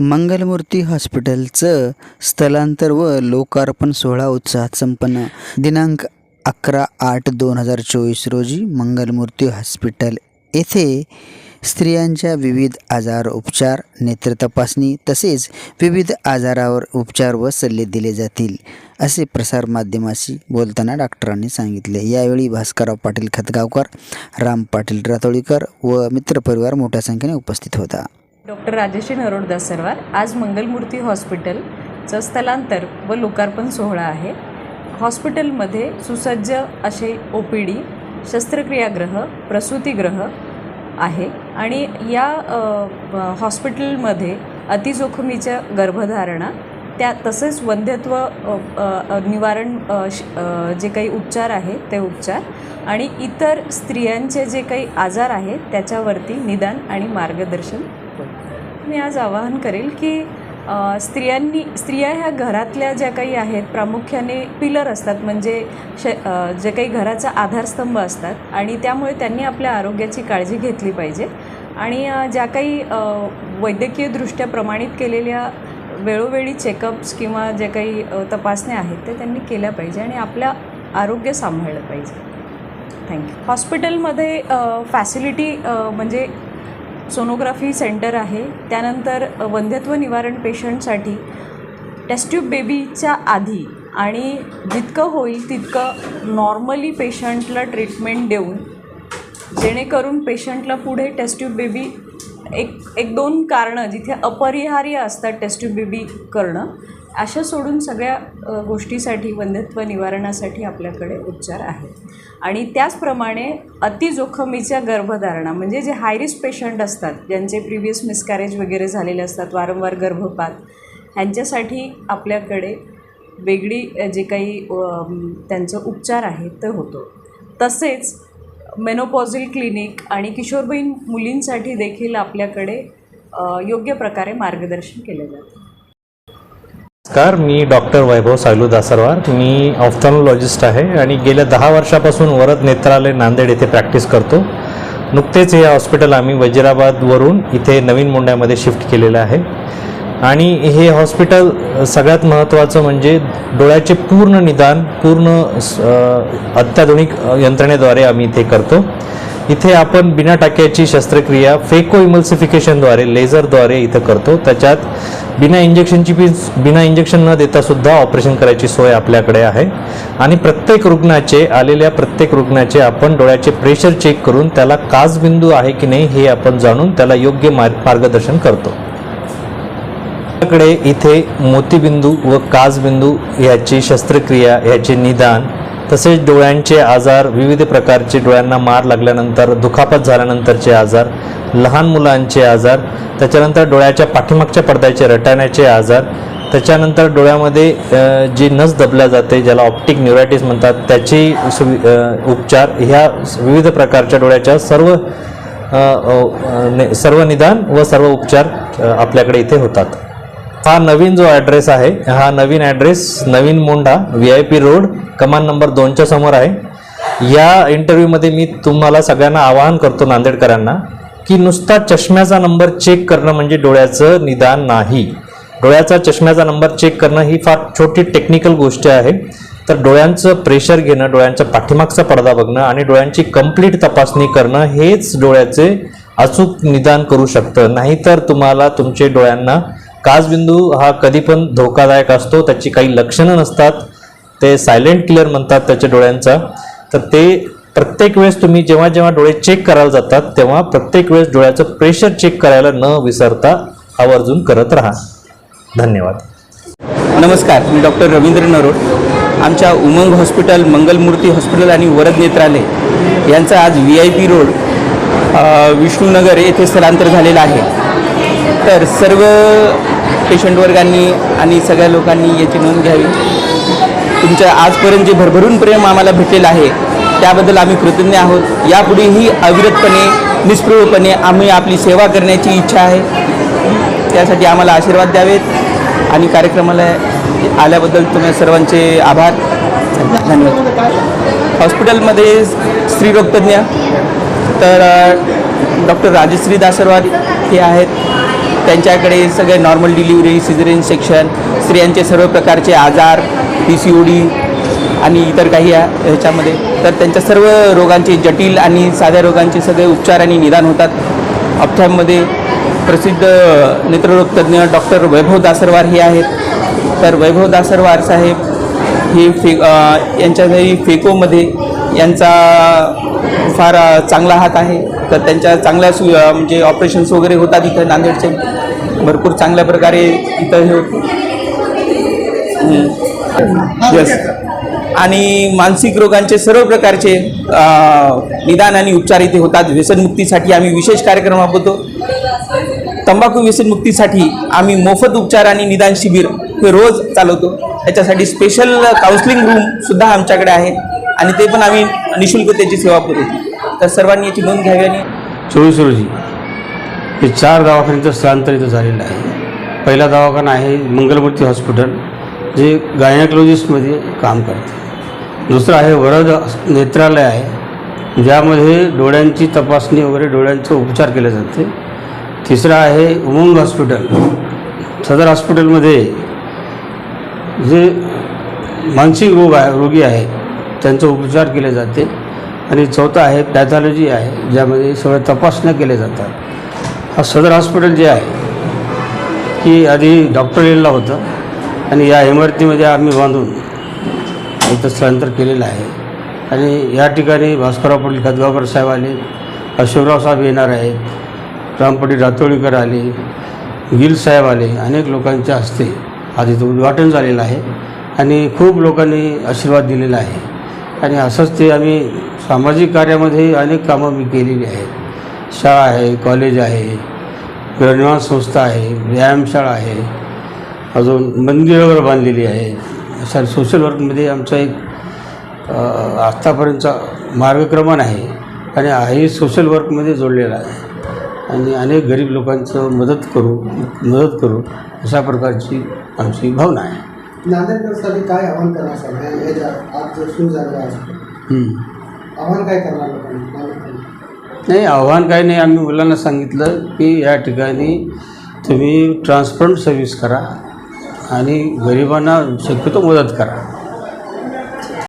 मंगलमूर्ती हॉस्पिटलचं स्थलांतर व लोकार्पण सोहळा उत्साहात संपन्न. दिनांक अकरा आठ दोन हजार चोवीस रोजी मंगलमूर्ती हॉस्पिटल येथे स्त्रियांच्या विविध आजार उपचार नेत्र तपासणी तसेच विविध आजारावर उपचार व सल्ले दिले जातील असे प्रसारमाध्यमाशी बोलताना डॉक्टरांनी सांगितले. यावेळी भास्करराव पाटील खतगावकर राम पाटील रातोळीकर व मित्रपरिवार मोठ्या संख्येने उपस्थित होता. डॉक्टर राजेश्री नरोडदास सरवार आज मंगलमूर्ती हॉस्पिटलचं स्थलांतर व लोकार्पण सोहळा आहे. हॉस्पिटलमध्ये सुसज्ज असे ओ पी डी शस्त्रक्रियागृह प्रसूतीगृह आहे आणि या हॉस्पिटलमध्ये अतिजोखमीच्या गर्भधारणा त्या तसेच वंध्यत्व निवारण श- जे काही उपचार आहे ते उपचार आणि इतर स्त्रियांचे जे काही आजार आहेत त्याच्यावरती निदान आणि मार्गदर्शन मी आज आवाहन करेल की स्त्रियांनी स्त्रिया ह्या घरातल्या ज्या काही आहेत प्रामुख्याने पिलर असतात म्हणजे श जे काही घराचा आधारस्तंभ असतात आणि त्यामुळे त्यांनी आपल्या आरोग्याची काळजी घेतली पाहिजे. आणि ज्या काही वैद्यकीयदृष्ट्या प्रमाणित केलेल्या वेळोवेळी चेकअप्स किंवा जे काही तपासण्या आहेत ते त्यांनी केल्या पाहिजे आणि आपलं आरोग्य सांभाळलं पाहिजे. थँक्यू. हॉस्पिटलमध्ये फॅसिलिटी म्हणजे सोनोग्राफी सेंटर आहे. त्यानंतर वंध्यत्व निवारण पेशंटसाठी टेस्ट्यूब बेबीच्या आधी आणि जितकं होईल तितकं नॉर्मली पेशंटला ट्रीटमेंट देऊन जेणेकरून पेशंटला पुढे टेस्ट्यूब बेबी एक एक दोन कारणं जिथे अपरिहार्य असतात टेस्ट्यूब बेबी करणं अशा सोडून सगळ्या गोष्टीसाठी वंध्यत्व निवारणासाठी आपल्याकडे उपचार आहेत. आणि त्याचप्रमाणे अतिजोखमीच्या गर्भधारणा म्हणजे जे हायरिस्क पेशंट असतात ज्यांचे प्रिव्हियस मिसकॅरेज वगैरे झालेले असतात वारंवार गर्भपात ह्यांच्यासाठी आपल्याकडे वेगळी जे काही त्यांचं उपचार आहे ते होतो. तसेच मेनोपॉझिल क्लिनिक आणि किशोरवयीन मुलींसाठी देखील आपल्याकडे योग्य प्रकारे मार्गदर्शन केले जाते. नमस्कार मी डॉक्टर वैभव सायलू दासरवार. मी ऑफ्थॉनॉलॉजिस्ट आहे आणि गेल्या दहा वर्षापासून वरद नेत्रालय नांदेड येथे प्रॅक्टिस करतो. नुकतेच हे हॉस्पिटल आम्ही वजिराबादवरून इथे नवीन मुंड्यामध्ये शिफ्ट केलेलं आहे. आणि हे हॉस्पिटल सगळ्यात महत्त्वाचं म्हणजे डोळ्याचे पूर्ण निदान पूर्ण स- अत्याधुनिक यंत्रणेद्वारे आम्ही इथे करतो. इथे आपण बिना टाक्याची शस्त्रक्रिया फेको इमल्सिफिकेशनद्वारे लेझरद्वारे इथं करतो. त्याच्यात बिना इंजेक्शनची बी बिना इंजेक्शन न देता सुद्धा ऑपरेशन करायची सोय आपल्याकडे आहे. आणि प्रत्येक रुग्णाचे आलेल्या प्रत्येक रुग्णाचे आपण डोळ्याचे प्रेशर चेक करून त्याला काचबिंदू आहे की नाही हे आपण जाणून त्याला योग्य मार्ग मार्गदर्शन करतो. आपल्याकडे इथे मोतीबिंदू व काजबिंदू ह्याची शस्त्रक्रिया ह्याचे निदान तसेच डोळ्यांचे आजार विविध प्रकारचे डोळ्यांना मार लागल्यानंतर दुखापत झाल्यानंतरचे आजार लहान मुलांचे आजार त्याच्यानंतर डोळ्याच्या पाठीमागच्या पडद्याचे रटाण्याचे आजार त्याच्यानंतर डोळ्यामध्ये जी नस दबल्या जाते ज्याला ऑप्टिक न्युरायटिस म्हणतात त्याची सुवि उपचार ह्या विविध प्रकारच्या डोळ्याच्या सर्व सर्व निदान व सर्व उपचार आपल्याकडे इथे होतात. हा नवीन जो ॲड्रेस आहे हा नवीन address Naveen Mondha V I P road कमान नंबर दोनच्या समोर आहे. या इंटरव्ह्यूमध्ये मी तुम्हाला सगळ्यांना आवाहन करतो नांदेडकरांना की नुसता चष्म्याचा नंबर चेक करणं म्हणजे डोळ्याचं निदान नाही. डोळ्याचा चष्म्याचा नंबर चेक करणं ही फार छोटी टेक्निकल गोष्ट आहे. तर डोळ्यांचं प्रेशर घेणं डोळ्यांचा पाठीमागचा पडदा बघणं आणि डोळ्यांची कंप्लीट तपासणी करणं हेच डोळ्याचे अचूक निदान करू शकतं. नाहीतर तुम्हाला तुमचे डोळ्यांना काचबिंदू हा कधी पण धोकादायक असतो त्याची काही लक्षणं नसतात. ते सायलेंट किलर म्हणतात त्याच्या डोळ्यांचा. तर ते प्रत्येक वेळेस तुम्ही जेव्हा जेव्हा डोळे चेक करायला जातात तेव्हा प्रत्येक वेळेस डोळ्याचं प्रेशर चेक करायला न विसरता आवर्जून करत राहा. धन्यवाद. नमस्कार मी डॉक्टर रवींद्र नरोड. आमच्या उमंग हॉस्पिटल मंगलमूर्ती हॉस्पिटल आणि वरद नेत्रालय यांचा आज V I P road Vishnunagar येथे स्थलांतर झालेलं आहे. तर सर्व पेशंट वर्गांनी आणि सगळ्या लोकांनी याची नोंद घ्यावी. तुमच्या आजपर्यंत जे भरभरून प्रेम आम्हाला भेटलेलं आहे त्याबद्दल आम्ही कृतज्ञ आहोत. यापुढेही अविरतपणे निस्पृहपणे आम्ही आपली सेवा करण्याची इच्छा आहे. त्यासाठी आम्हाला आशीर्वाद द्यावेत. आणि कार्यक्रमाला आल्याबद्दल तुम्ही सर्वांचे आभार. धन्यवाद. हॉस्पिटलमध्ये स्त्रीरोगतज्ञ तर डॉक्टर राजश्री दासरवार हे आहेत. त्यांच्याकडे सगळे नॉर्मल डिलिव्हरी सिझरिन सेक्शन स्त्रियांचे सर्व प्रकारचे आजार पी सी ओ डी आणि इतर काही ह्याच्यामध्ये. तर त्यांच्या सर्व रोगांचे जटिल आणि साध्या रोगांचे सगळे उपचार आणि निदान होतात. अप्थ्यामध्ये प्रसिद्ध नेत्ररोगतज्ञ डॉक्टर वैभव दासरवार हे आहेत. तर वैभव दासरवार साहेब हे फे यांच्या घरी फेकोमध्ये यांचा फार चांगला हात आहे. तर त्यांच्या चांगल्या सु म्हणजे ऑपरेशन्स वगैरे होतात इथं नांदेडचे. भरपूर चांगल्या प्रकारे इथं हे यस आणि मानसिक रोगांचे सर्व प्रकारचे निदान आणि उपचार इथे होतात. व्यसनमुक्तीसाठी आम्ही विशेष कार्यक्रम राबवतो. तंबाखू व्यसनमुक्तीसाठी आम्ही मोफत उपचार आणि निदान शिबिर हे रोज चालवतो. त्याच्यासाठी स्पेशल काउन्सिलिंग रूमसुद्धा आमच्याकडे आहे. आणि ते पण आम्ही निशुल्क त्याची सेवा करू. तर सर्वांनी याची नोंद घ्यावी आणि चोवीस रोजी हे चार दवाखान्याचं स्थलांतरित झालेलं आहे. पहिला दवाखाना आहे मंगलमूर्ती हॉस्पिटल जे गायनॅकोलॉजिस्टमध्ये काम करते. दुसरं आहे वरद नेत्रालय आहे ज्यामध्ये डोळ्यांची तपासणी वगैरे डोळ्यांचे उपचार केले जाते. तिसरं आहे उमंग हॉस्पिटल सदर हॉस्पिटलमध्ये जे मानसिक रोग आहे रोगी आहेत त्यांचा उपचार केले जाते. आणि चौथा आहे पॅथॉलॉजी आहे ज्यामध्ये सगळ्या तपासण्या केल्या जातात. हा सदर हॉस्पिटल जे आहे की आधी डॉक्टर येला होतं. आणि या इमारतीमध्ये आम्ही बांधून इथं स्थलांतर केलेलं आहे. आणि या ठिकाणी भास्करराव पाटील खदगावकर साहेब आले अशोकराव साहेब येणार आहेत रामपटी रातोळीकर आले गिल साहेब आले अनेक लोकांच्या हस्ते आज इथं उद्घाटन झालेलं आहे. आणि खूप लोकांनी आशीर्वाद दिलेला आहे. आणि असंच ते आम्ही सामाजिक कार्यामध्ये अनेक कामं मी केलेली आहेत. शाळा आहे कॉलेज आहे गृहनिर्माण संस्था आहे व्यायामशाळा आहे अजून मंदिरं वगैरे बांधलेली आहे. अशा सोशल वर्कमध्ये आमचा एक आत्तापर्यंतचा मार्गक्रमण आहे आणि हाही सोशल वर्कमध्ये जोडलेला आहे. आणि अनेक गरीब लोकांचं मदत करू मदत करू अशा प्रकारची आमची भावना आहे. नांदेडकरसाठी काय आव्हान करणार सर? आज जो सुरू झालेला. आव्हान काय करणार? नाही आव्हान काही नाही. आम्ही मुलांना सांगितलं की या ठिकाणी तुम्ही ट्रान्सपरंट सर्व्हिस करा आणि गरिबांना शक्यतो मदत करा.